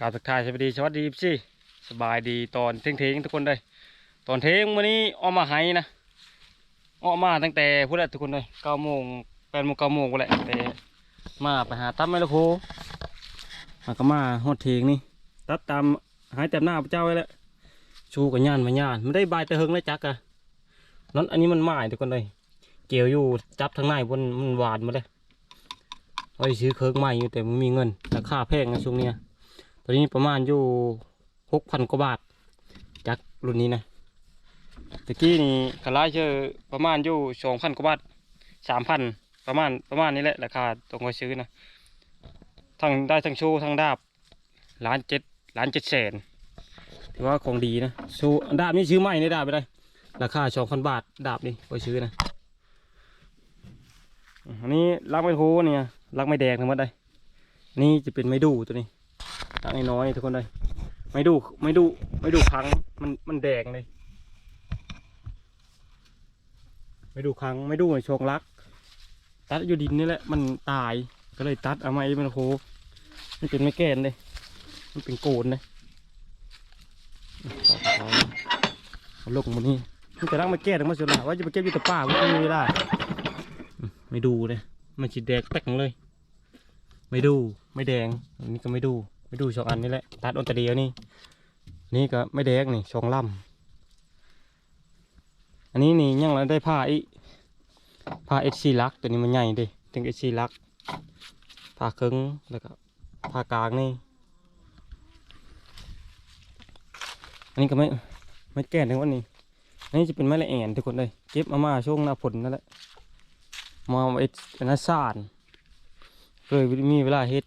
กราบทักทายสวัสดีสวัสดีพี่สบายดีตอนเที่ยงเทงๆทุกคนเลยตอนเทงวันนี้ออกมาไห้นะออกมาตั้งแต่พูดแล้วทุกคนเลยเก้าโมงแปดโมงเก้าโมงก็แหละแต่มาไปหาตั้มไม่ละโคมาก็มาฮอดเทงนี่ตัดตามหายแต่หน้าพระเจ้าไว้แล้วชูกับย่านมาย่านไม่ได้บายแต่เฮงเลยจักอะนั้นอันนี้มันหมายทุกคนเลยเกี่ยวอยู่จับทางในบนมันหวานมาเลยไว้ซื้อเคิร์กใหม่อยู่แต่มันมีเงินราคาแพงนะช่วงเนี้ย ตอนนี้ประมาณอยู่หกพันกว่าบาท จากรุ่นนี้นะตะกี้นี่ขลายเจอประมาณอยู่สองพันกว่าบาทสามพันประมาณประมาณนี้แหละราคาตรงไปซื้อนะทั้งได้ทั้งโชว์ทั้งดาบล้านเจ็ดล้านเจ็ดแสนถือว่าของดีนะโชว์ดาบนี่ซื้อใหม่ในดาบไปได้ ราคาสองพันบาทดาบนี่ไปซื้อนะอันนี้รักไม่โหเนี่ยรักไม่แดงทั้งหมดเลยนี่จะเป็นไม้ดูตัวนี้ ตั้งน้อยๆทุกคนเลยไม่ดูไม่ดูไม่ดูครั้งมันมันแดงเลย ไม่ดูครั้งไม่ดูในชงรัก ตัดอยู่ดินนี่แหละมันตายก็เลยตัดเอาไม้มันโคมันเป็นไม่แก่นเลย มันเป็นโกนเลยเอาเอาลงมันนี่มันจะรักมาแก้ทั้งมดสุดละว่าจะไปเก็บอยู่กับป้าไม่มีเวลาอืมไม่ดูเลย มันฉีดแดงแป๊กเลย ไม่ดูไม่แดงอันนี้ก็ไม่ดู ไม่ดูสองอันนี่แหละตัดอันตะเดียวนี่นี่ก็ไม่แดงนี่สองลำอันนี้นี่ยังเราได้ผ้าอีผ้าเอซีลักตัวนี้มันใหญ่ดิถึงเอซีลักผ้าครึ่งแล้วก็ผ้ากลางนี่อันนี้ก็ไม่ไม่แก่ถึงวันนี้อันนี้จะเป็นไม้ละแอนทุกคนเลยเก็บมามาช่วงหน้าฝนนั่นแหละมาเอาไว้เป็นน้าซานเลยมีเวลาเฮ็ด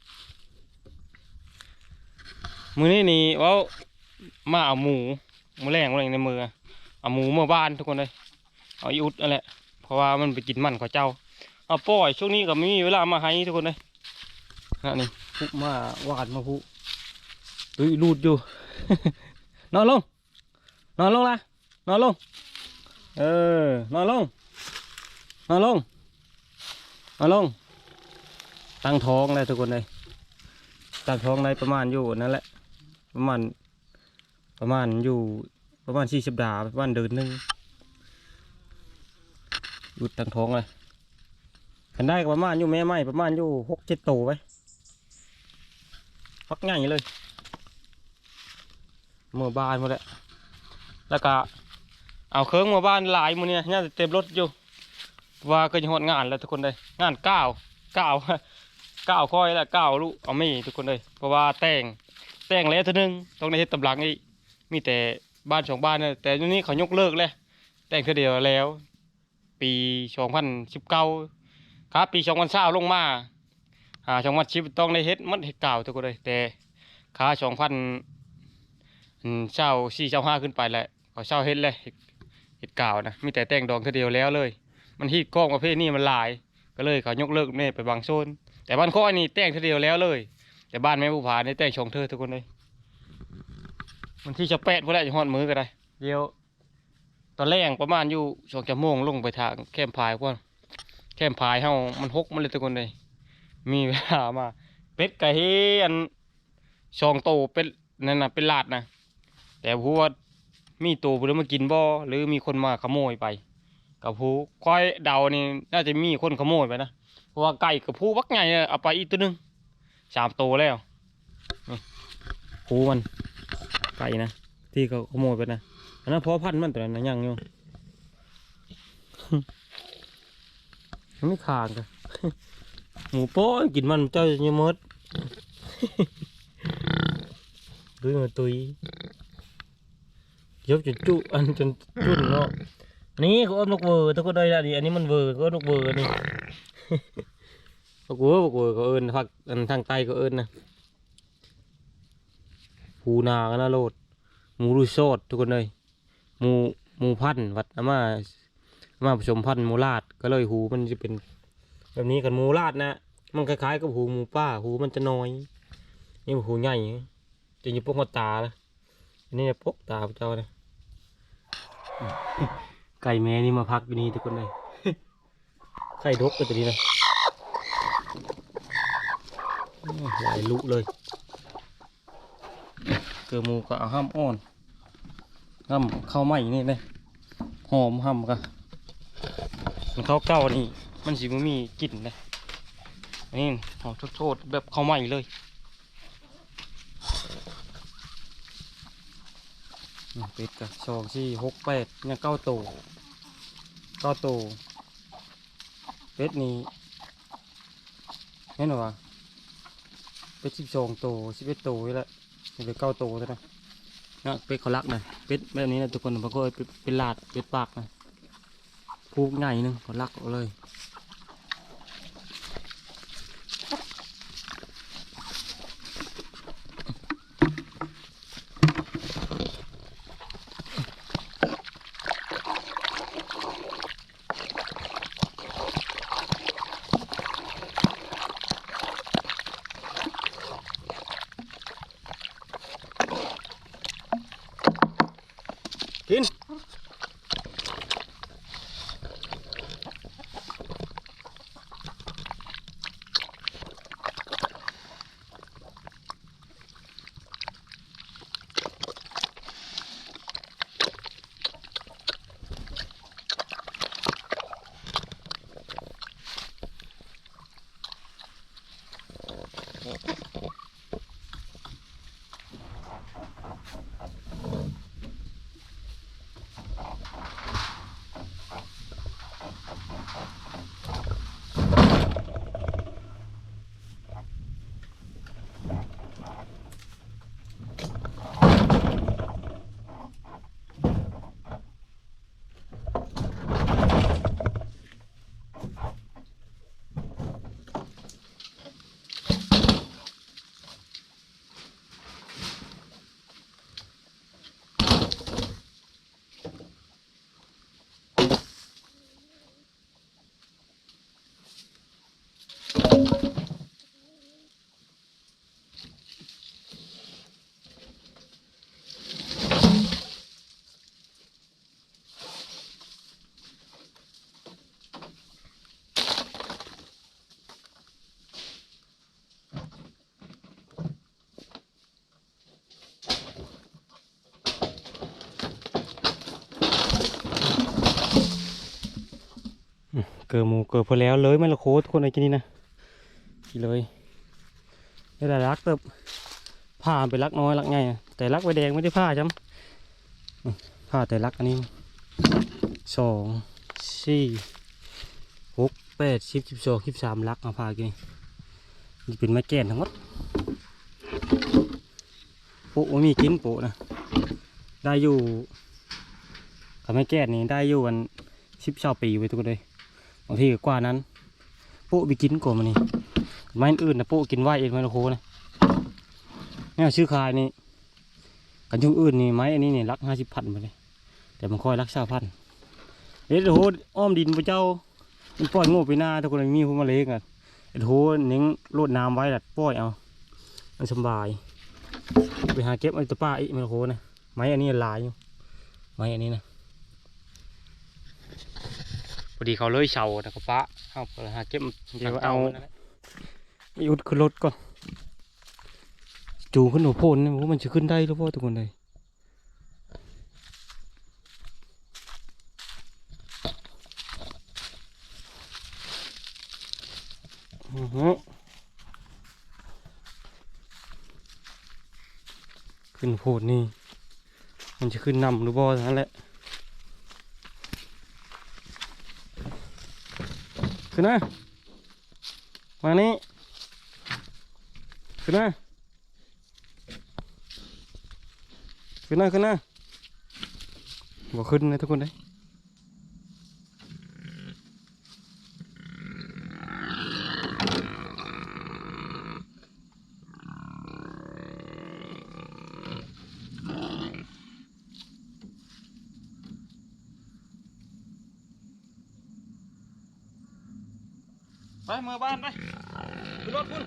มือนี้นี่ว่ามาเอาหมูหมูแรงอะไรในมือเอาหมูมื่อบ้านทุกคนเลยเอาอีอุดนั่นแหละเพราะว่ามันไปกินมันของเจ้าเอาปล่อยช่วงนี้ก็ไม่มีเวลามาให้ทุกคนเลยนะนี่พุมาวาดมาพุดูรูดอยู่ นอนลง นอนลงละนอนลง เออ นอนลง นอนลง นอนลง ตั้งท้องเลยทุกคนเลยตั้งท้องในประมาณอยู่นั่นแหละ ประมาณ ประมาณอยู่ประมาณสี่สิบดาห์ประมาณเดือนหนึงหยุดตั้งท้องเลยขันได้ก็ประมาณอยู่แม่ไม้ประมาณอยู่หกเจ็ดโตไว้ฟักง่ายเลยเมื่อบานหมดแล้วแล้วก็เอาเครื่องมาบ้านหลายมือเนี่ยน่าจะเต็มรถอยู่ ว่าก็จะหดงานแล้วทุกคนเลยงานเก้าเก้าเก้าค่อยแล้วเก้าลูกเอาไม่ทุกคนเลยเพราะว่าแต่ง แต่งแล้วเท่านึงต้องได้เฮ็ดตำหลังอีกมีแต่บ้านสองบ้านนี่ยแต่ทีนี้เขายกเลิกแล้วแต่งเท่าเดียวแล้ว ปีสองพันสิบเก้าครับปีสองพันเศร้าลงมาหาสองพันชิบต้องได้เฮ็ดมันเฮ็ดเก่าทุกคนเลยแต่ขาสองพันเช่าสี่เช่าห้าขึ้นไปแหละเขาเช่าเฮ็ดเลยเฮ็ดเก่านะมีแต่แต่งดองเท่าเดียวแล้วเลย มันฮีดกล้องประเภทนี้มันหลาย ก็เลยเขายกเลิกเนี่ยไปบางโซนแต่บ้านข้อนี่แต่งทีเดียวแล้วเลย แต่บ้านแม่ผู้ผานี่แต่งชงเธอทุกคนเลยมันที่จะแปดพวกแรกจะหอดมือก็ได้เดี๋ยว ตอนแรกประมาณอยู่สองชั่วโมงลงไปทางแคมพายพวกแคมพายเฮามันหกมันเลยทุกคนเลยมีเวลามาเป็ดไก่เฮียนสองโตเป็ดนั่นน่ะเป็นลาดนะแต่พูดว่ามีตัวผู้ใดมากินบ่หรือมีคนมาขโมยไป กับผู้ควายเดานี่น่าจะมีคนขโมยไปนะเพราะว่าไก่กับผู้วักไงเอาไปอีกตัวหนึง สามตัวแล้วนี่ผูมันไก่นะ ที่เขาขโมยไปนะอันนั้นเพอพันมันตัวนั้นนะยังอยู่มันไม่ขาดกันหมูโป้ยกินมันเจ้าจะมดดุยมาตุยยกจนจุอันจนจุนเนาะนี่เขาเอานกเวอร์ทุกคนได้ละดิอันนี้มันเวอร์ก็นกเวอร์นี่ นกเวอร์นกเวอร์เอิญภาคอันทางใต้เขาเอิญนะผูนากันนะโลดหมูรุยโซดทุกคนเลยหมูหมูพันวัดอามาอามาผสมพันหมูลาดก็เลยหูมันจะเป็น แบบนี้กันหมูลาดนะมันคล้ายๆกับหูหมูป้าหูมันจะน้อย นี่หูใหญ่จะอยู่ปกตาละอันนี้ปกตาพเจ้านะไก่แม่นี่มาพักอยู่นี่ทุกคนเลยไข่ดกกันตัวนี้นะ หลายลุเลย เกลือมูก็ห้ามอ่อนห้ามเข้าไหมนี่เลยหอมห้ามก็มันเข้าเก่านี่มันสิบ่มีกลิ่นเลยอันนี่หอมโทษๆแบบเข้าไหมเลยเป็ดกับสองสี่หกแปดเนี่ยเก้าโตวเก้าโตวเป็ดนี่แน่นอนวะ เป็ดสิบสองโตสิบเอ็ดโตนี่แหละนี่เป็ดเก้าโตวแล้วนะนะเป็ดเขารักนะเป็ดแบบนี้นะทุกคนบางคนเป็นเป็นลาดเป็ดปากนะพูกใหญ่นึงเขารักเอาเลย กิดหมูเกิดพอแล้วเลยไม่ละโคตรคนไอ้กินนี่นะกินเลยนี่แหละรักเติบผ้ามันเป็นรักน้อยรักไงอะแต่รักไว้แดงไม่ได้ผ้าจ้ำผ้าแต่รักอันนี้สองสี่หกแปดสิบสิบสองสิบสามรักเอาผ้ากินนี่เป็นไม้แก่นทั้งหมดปุไม่มีกินปุนะได้อยู่กับไม้แก่นนี่ได้อยู่วันสิบชาปีไว้ทุกคนเลย บางทีก็กว่านั้นโป๊ะไปกินก่อนมันนี่ไม้อื่นนะโป๊ะกินไหวเองไม่ละโคนะเนี่ยชื่อคายนี่กันยุ่งอื่นนี่ไม้อันนี้นี่รักห้าสิบพันไปเลยแต่มันคอยรักชาพันเอ็ดโหอ้อมดินพระเจ้ามันปล่อยโง่ไปหน้าทุกคนมีผู้มาเลี้ยงอะเอ็ดโหเน้งโลดน้ำไว้ดัดปล่อยเอามันสบาย ไปหาเก็บไอ้ตะป้าอีกไม่ละโคนะไม้อันนี้ลายอยู่ไม้อันนี้นะ พอดีเขาเลยเฉาแต่ก็ปะเอาไปหาเก็บเดี๋ยวเอาไอุดขึ้นรถก่อนจูงขึ้นหัวโพนนี่ว่ามันจะขึ้นได้หรือเปล่าทุกคนเลยอือฮึขึ้นโพนนี่ มันจะขึ้นนำหรือเปล่าเท่านั้นแหละ ขึ้นนะมานี้ขึ้นนะขึ้นนะขึ้นนะบอกขึ้นนะทุกคนเลย มื่อบ้านไปขึ้นรถคุณ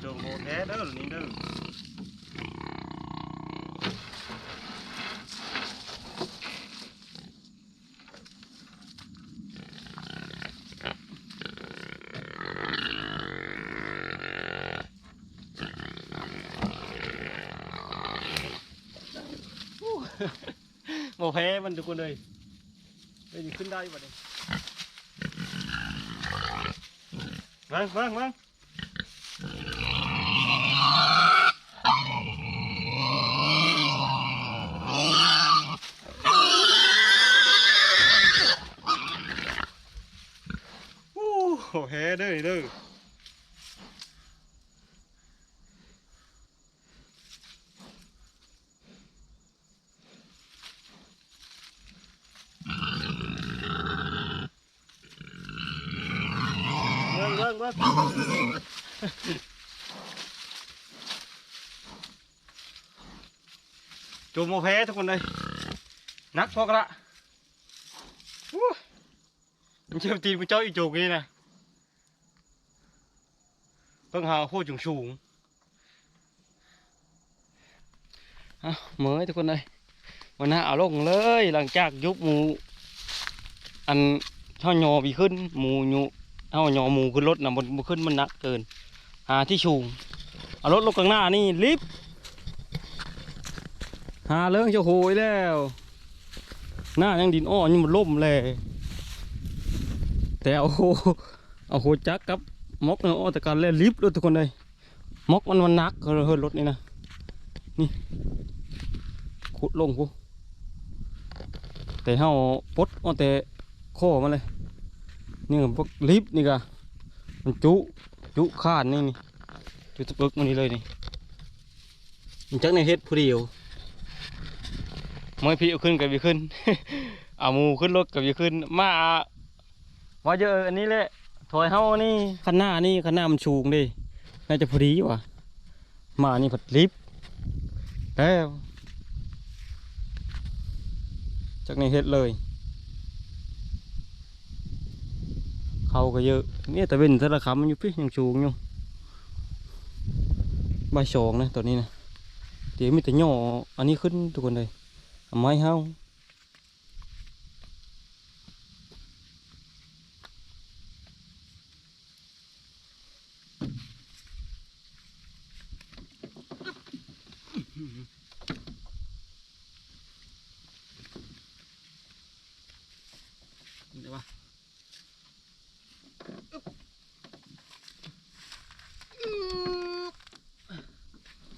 โดงโมแท้เด้อนี่เด้อ โมแพ้มันทุกคนเลยเฮ้ยขึ้นได้ปะเนี่ยวางวางวาโอ้โหแพ้เด้อเด้อ เบิ่งเบิ่งเบิ่ง จูบโมเพทุกคนเลยนักพอกละมันเชื่อมตีนมันเจ้าอีจูกนี่นะเพิ่งหาโคตรสูงสูงเอาเหมยทุกคนเลยวันหน้าเอาลงเลยหลังจากยุบหมูอันช่อหยอบีขึ้นหมูหยูเอาหยอหมูขึ้นรถนะบนขึ้นมันหนักเกินหาที่ชูงเอารถลงข้างหน้านี่ลิฟต์ หาเรื่องจะโหยแล้ว หน้ายังดินอ้อยังมันล่มเลย แต่เอาโหเอาโหจักกับมอกเนาะแต่การเล่นลิฟต์รถทุกคนเลยมอกมันมันนักเฮ้ยรถนี่นะนี่ขุดลงกูแต่เฮาปดอ้อแต่ข้อมาเลยนี่พวกลิฟต์นี่ก็มันจุจุคานนี่นี่จุตะเปึกมันนี่เลยนี่มันจักในเฮ็ดผู้เดียว ไม่อพี่เอาขึ้นกับพี่ขึ้นเอามูขึ้นรถกับพี่ขึ้น มาว่าเยอะอันนี้แหละถอยเฮานี่คันหน้านี่คันหน้ามันสูงดิน่าจะพอดีว่ะมานี่ผัดลิฟต์แล้วจักในเฮ็ดเลย เขาก็เยอะเนี่ยแต่เป็นแต่ละคำมันอยู่พี่ยังชูงอยู่ใบสองนะตัวนี้นะเดี๋ยวมีแต่ย่ออันนี้ขึ้นทุกคนเลย เอาไม้เฮาเดี๋ยวว่า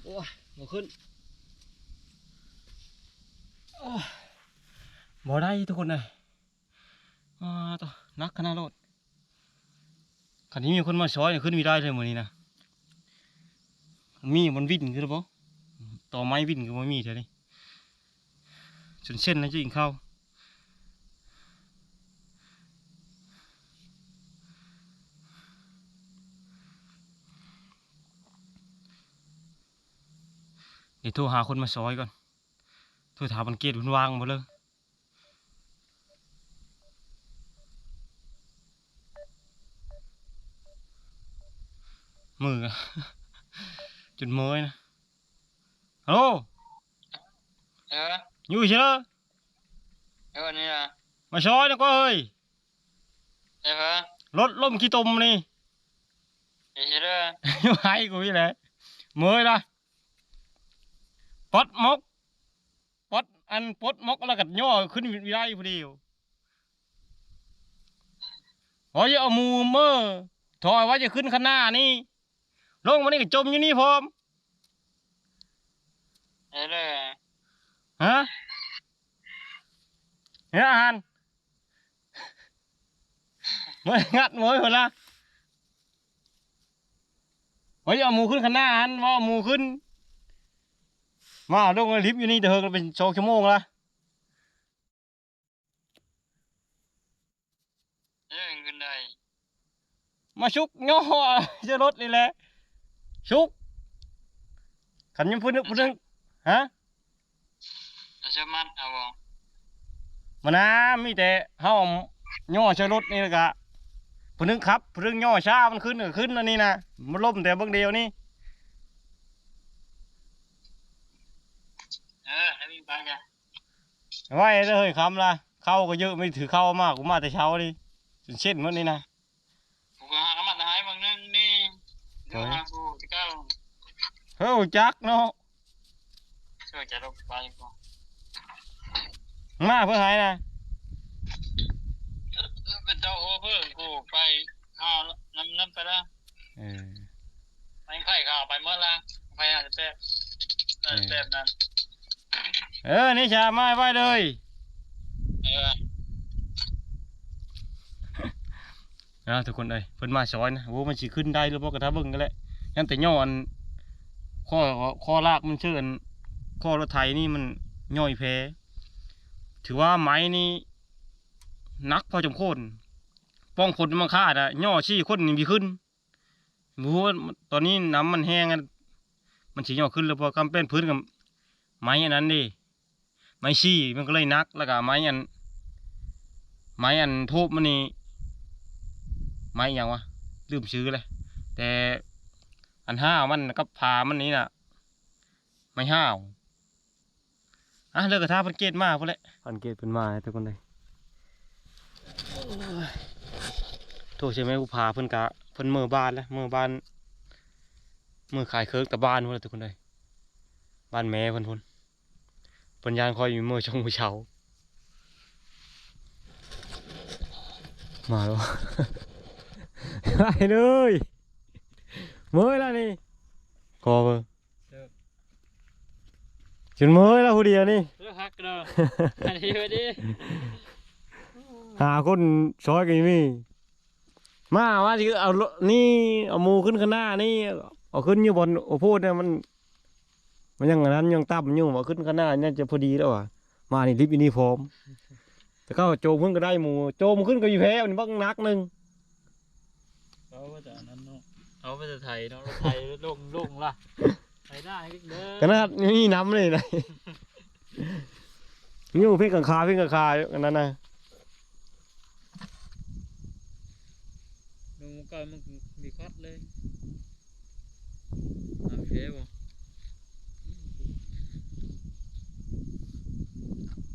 โอ้ยหมขึ้นโอ้ยบ่ได้ทุกคนเลยอ่าต่อนักขนาดรถ คันนี้มีคนมาช้อยเนี่ยขึ้นไม่ได้เลยมือนี้นะมีมันวิ่นคือหรือเปล่าต่อไม้วิ่นก็ไม่มีเท่านี้จนเส้นนะจะยิงเข้าเดี๋ยวโทรหาคนมาช้อยก่อน โทรถามมันเกตมันวางหมดเลย มืออะจุดเมยนะฮัลโหลเอออยู่เฉยเออนี่นะมาช้อยนะก็เฮ้ยเออรถล่มขี้ตมนี่เออเด้ออยู่ไห้กูนี่แหละเมยละปลดมกปลดอันปลดมกแล้วก็ย่อขึ้นวิได้พอดีอยู่โอ้ยเอามือเมื่อถอยไว่าจะขึ้นข้างหน้านี่ ลงมานี่ก็จมอยู่นี่พร้อมเออเด้อฮะเห็นอาหารเมื่องัดเมื่อคนละเฮ้ยเอาหมูขึ้นข้างหน้าหันว่าเอาหมูขึ้น มาลงลิฟต์อยู่นี่เดินเป็นสองชั่วโมงละเออขึ้นได้มาชุกย่อจะรถนี่แหละ ชุกขันยังพูดนึกพูดนึกฮะเอาเชื่อมัดเอาบ่มานะมีแต่เฮาย่อใช้รถนี่แหละกะพูดนึกครับพูดนึกย่อช้ามันขึ้นก็ขึ้นอันนี้นะมันล่มแต่เบื้องเดียวนี่เออแล้วมีปากจ้ะไว้เลยคำละเข้าก็เยอะไม่ถือเข้ามากกูมาแต่เช้าดิจนเช่นมันนี่นะกูก็หากำมัดหายบางนึงนี่เดี๋ยวหากูจะก้าว เฮ้ยจักเนาะช่วยจะลบไปกูมาเพื่อหายนะเป็นเจ้าโอเพิ่งกูไปข้าวน้ำน้ำไปละเออไปไข่ข้าวไปเมื่อละไปอาจจะแป๊บอาจจะแป๊บนั้นเออนี่ชามาไว้เลยเออนะทุกคนเอ้ยเพิ่นมาสอนนะโอ้มันสิขึ้นได้หรือบ่ก็ถ้าเบิ่งกันแหละยังแต่ย่ออัน ข้อข้อลากมันเชื่อนข้อรถไถนี่มันย่อยแพ้ถือว่าไม้นี่นักพอจำโคนป้องคนมันคาดอะย่อชี้คนนี่มีขึ้นรู้ว่าตอนนี้น้ำมันแห้งมันสิย่อขึ้นแล้วพอกำเป็นพื้นกับไม้อันนั้นดิไม้ชี้มันก็เลยนักแล้วก็ไม้อันไม้อันทูบมันนี่ไม้หยังวะลืมชื่อเลยแต่ อันห้าวมันกับพามันนี้น่ะ ไม่ห้าวอะเลิกกระทาพันเกตมาพุ่นแหละพันเกตเป็นมาทุกคนเลยโทษใช่ไหมกูพาเพิ่นกะเพิ่นเมื่อบ้านแล้วเมื่อบ้านเมื่อขายเคิร์กแต่บ้านพุ่นแหละทุกคนเลยบ้านแม่เพิ่นพุ่นเพิ่นยานคอยอยู่เมื่อช่องมื้อเช้ามาแล้ว ไปเลย เมื่อยแล้วนี่กอเบอร์จนเมื่อยแล้วผู้เดียวนี่เลือกฮักเด้ออันนี้ไปดิหาคนซอยกันมีมาว่าสิเอารถนี่เอาหมูขึ้นข้างหน้านี่เอาขึ้นอยู่บนโอโพดเนี่ยมันมันยังอันนั้นยังต่ำอยู่มาขึ้นข้างหน้าเนี่ยจะพอดีแล้วอะมานี่ริบอินี่พร้อม แต่ก็โจมขึ้นก็ได้หมูโจมขึ้นก็อยู่แพ้มันบักนักหนึงเขาก็จะนั้นเนาะ เขาก็จะไทยเนาะรถไทยลงลงล่ะไทยได้เด้อขนาดนี่น้ำเลยนะอยู่เพ่งกังคาเพ่งกังคาอยู่อันนั้นนะลงก็มันมีคัดเลยทำเชฟบ่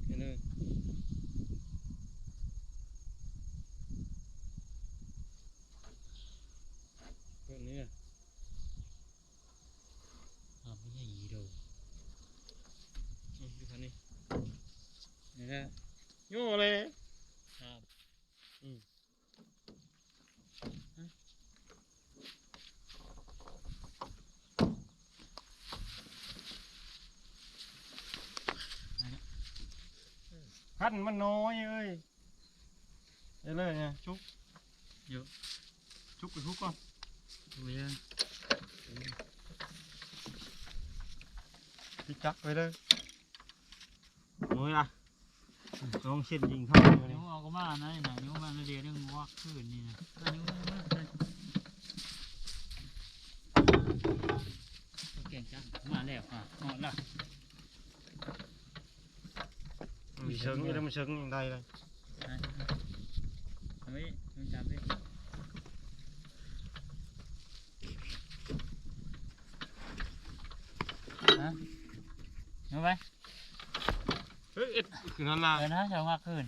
เห็นไหม ตัวนี้อะ อ่าไม่ใช่ยีโดดูคันนี้นี่แหละ โย่เลยครับขั้นมันน้อยเอ้ยเดี๋ยวเลยเนี่ยชุบเยอะชุบไปชุบก่อนดูยังพี่จักไปเลยโอ้ยอะลองเส้นยิงเข้าไปเลยนิ้วเอาก็มานะนี่นะนิ้วมันเดียวนี่มันวักขึ้นนี่นะก็นิ้วมันมันเลยเก่งจังมาแล้วอะหมดละมีเชิงนี่แล้วมันเชิงยังไงเลยเอาไว้มันจับดิฮะเอาไป เฮ้ยเอ็ดคือนั่นล่ะเออนะจะวักขึ้น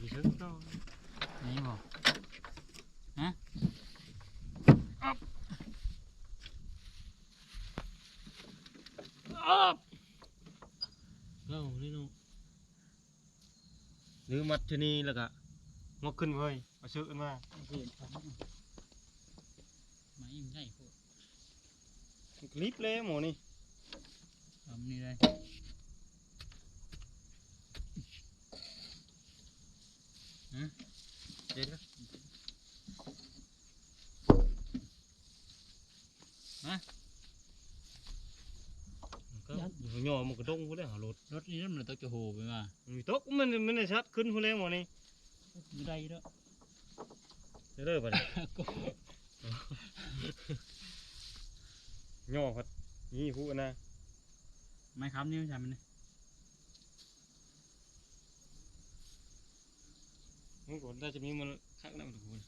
มีเชิงต่อนี่บอกเล่านี่นูหรือมัดที่นี่แล้วก็งอกขึ้นเว้ยเอาเชือกขึ้นมาเห็นครับมาอิ่มได้พว กลิบเลยหมูนี่ทำนี่เลยเด็ดนะก็ย่อมันกระดงกูได้หารถรถนี้มันต้องจะโหไปมามีตกมันมันได้ชัดขึ้นพูเลยหมอนี่ไม่ได้แล้วเด้อเด้อบัดนี้ ย่อพัดนี่พูดนะไม่ครับนี่ใช่ไหมเนี่ยมันก็ได้จะมีมันคักน้ำทุกคน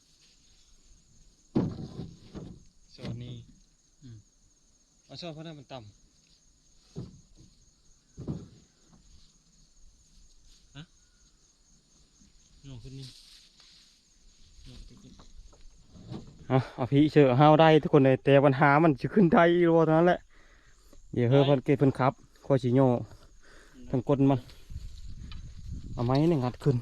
สวัสดีเอาชอบเพราะนั้นมันต่ำฮะย่อขึ้นนี่ เอาพี่เชื่อห้าวได้ทุกคนเลยแต่ปัญหามันจะขึ้นได้รัวเท่านั้นแหละ เดี๋ยวเฮ้ยพันเกตพันครับคอยชิโยทั้งกลนมัน เอาไม้หนึ่งหัดขึ้น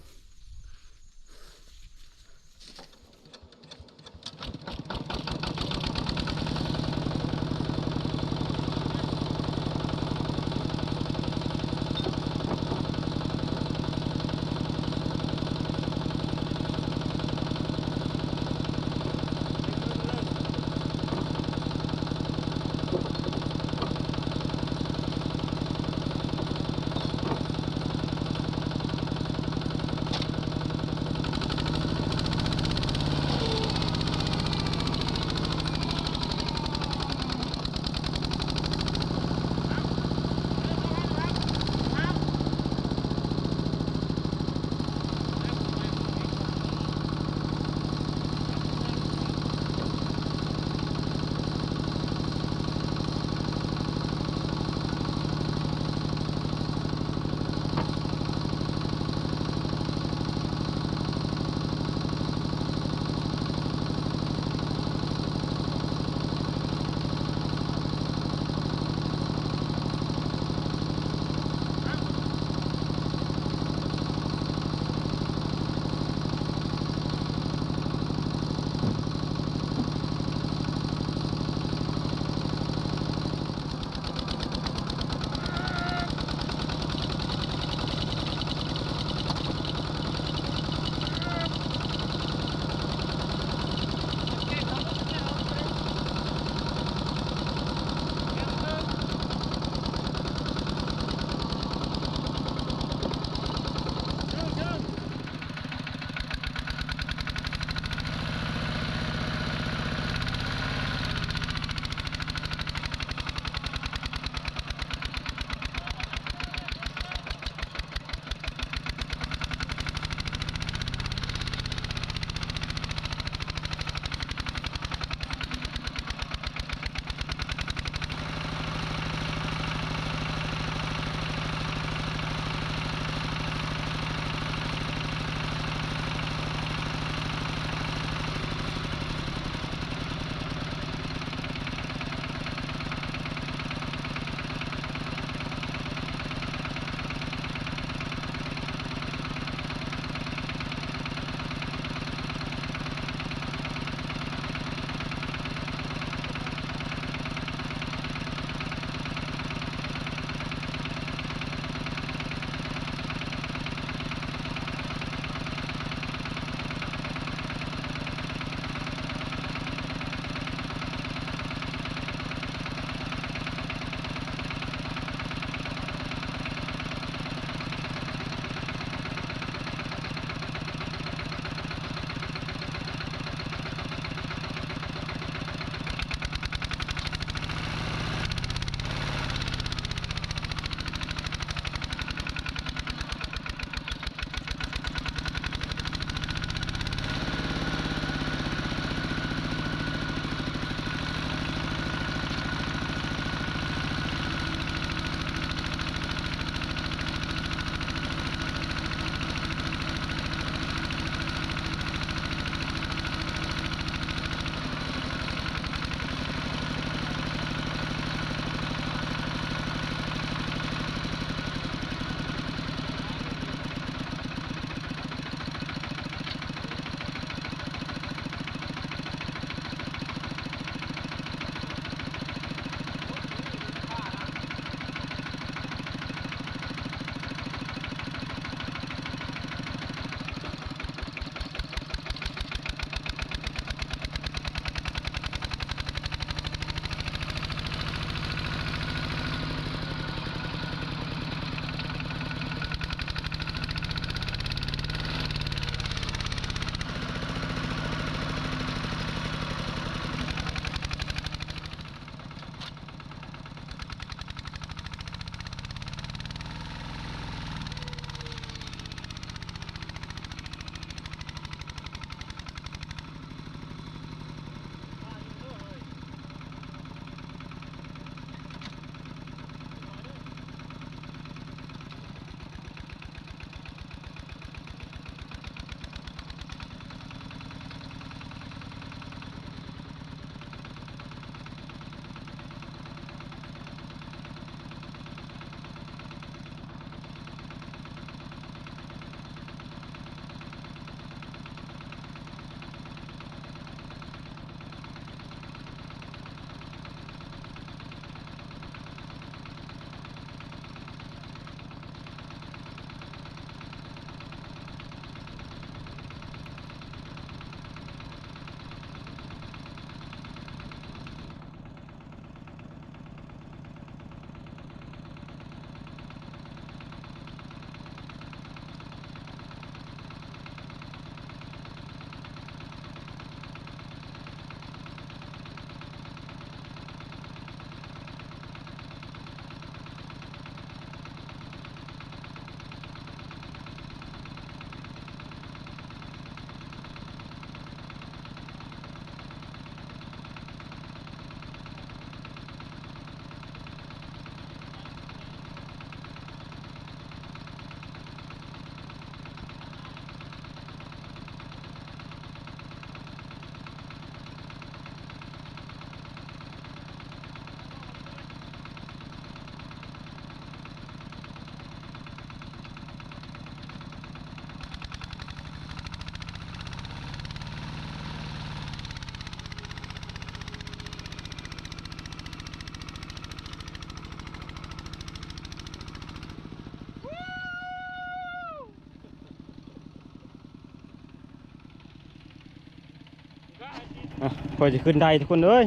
จะขึ้นได้ทุกคนเอ้ย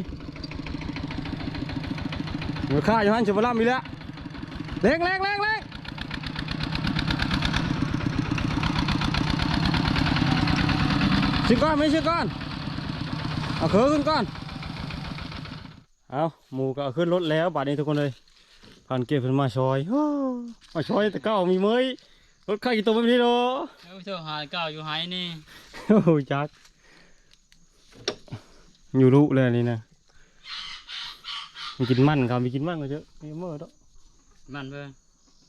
เดี๋ยวข้าอยู่หันชมบล่ำอีกแล้วเล็กเล็กเล็กเล็กชิก้อนไม่ชิก้อนเอาเขือขึ้นก่อนเอาหมูก็เอาขึ้นรถแล้วบาดนี้ทุกคนเลยผ่านเก็บขึ้นมาชอยโอ้มาชอยแต่เก้ามีเมยรถข้ากี่ตัวแบบนี้เนาะแล้วเจ้าหาเก้าอยู่ไห้นี่โอ้ยจัก อยู่รู้เลยอันนี่นะมีกินมันครับมีกินมันก็เยอะมีเมื่อดอกมันเบิ่ง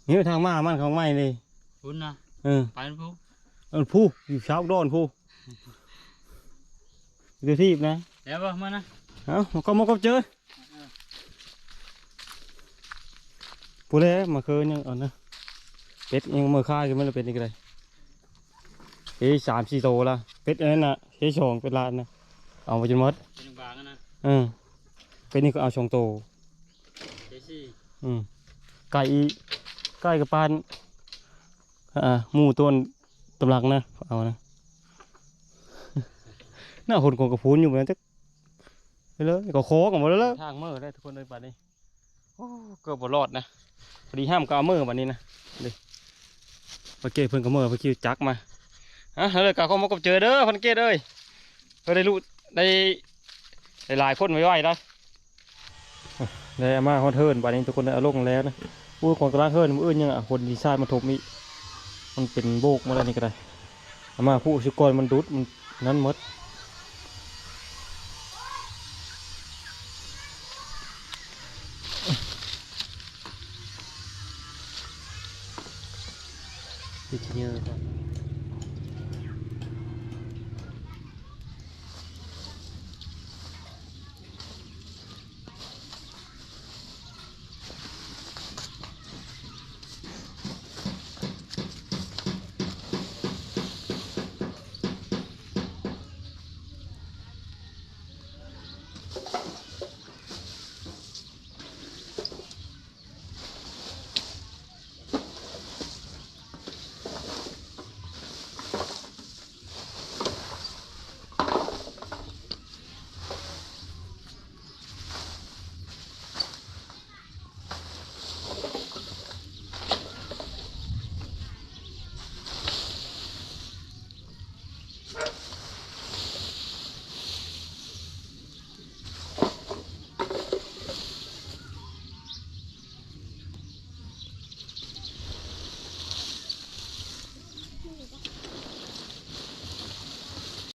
นี่ทางมามันของไม่เลยคุณนะเออไปนั่นผู้เออผู้อยู่เช้าโดนผู้เดี๋ยวทีบนะเดี๋ยวบ่มานะเอามาก็มาก็เจอผู้เล่มาคืนยังเอ่อนนะเป็ดยังมือค่ายกันไม่ได้เป็นอีกเลยเอ้ยสามสี่โตละเป็ดอันนั้นน่ะเฮ้ยสองเป็นล้านนะ เอาไปจนหมดเป็นบางๆนะเออเป็นนี่ก็เอาชองโตเจซี่อืมไก่อีไก่กับปานอ่าหมูต้นตำลังนะเอานะน่าคนกงกระพูนอยู่เหมือนจะไปเลยก็โค้งออกมาแล้วทางเมื่อได้ทุกคนเลยป่านนี้โอ้เกือบบรอดนะพอดีห้ามก็เอาเมื่อบันนี้นะเดี๋ยวพอเกตเพิ่นก็เมื่อพอคิวจักมาอะแล้วเลยกาเขามาก็เจอเด้อพันเกตเอ้ยเพื่อได้รู้ ได้ได้หลายคนไม่ไหวแล้วได้อามาฮอดเฮิร์นบาดนี้ทุกคนได้อาลงแล้วนะอู้คนกำลังเฮิร์นมืออื่นยังอะคนดีไซน์มาถมอีกมันเป็นโบกมาแล้วนี่ก็ได้อามาผู้ชุกรมันดุดมันนั้นมด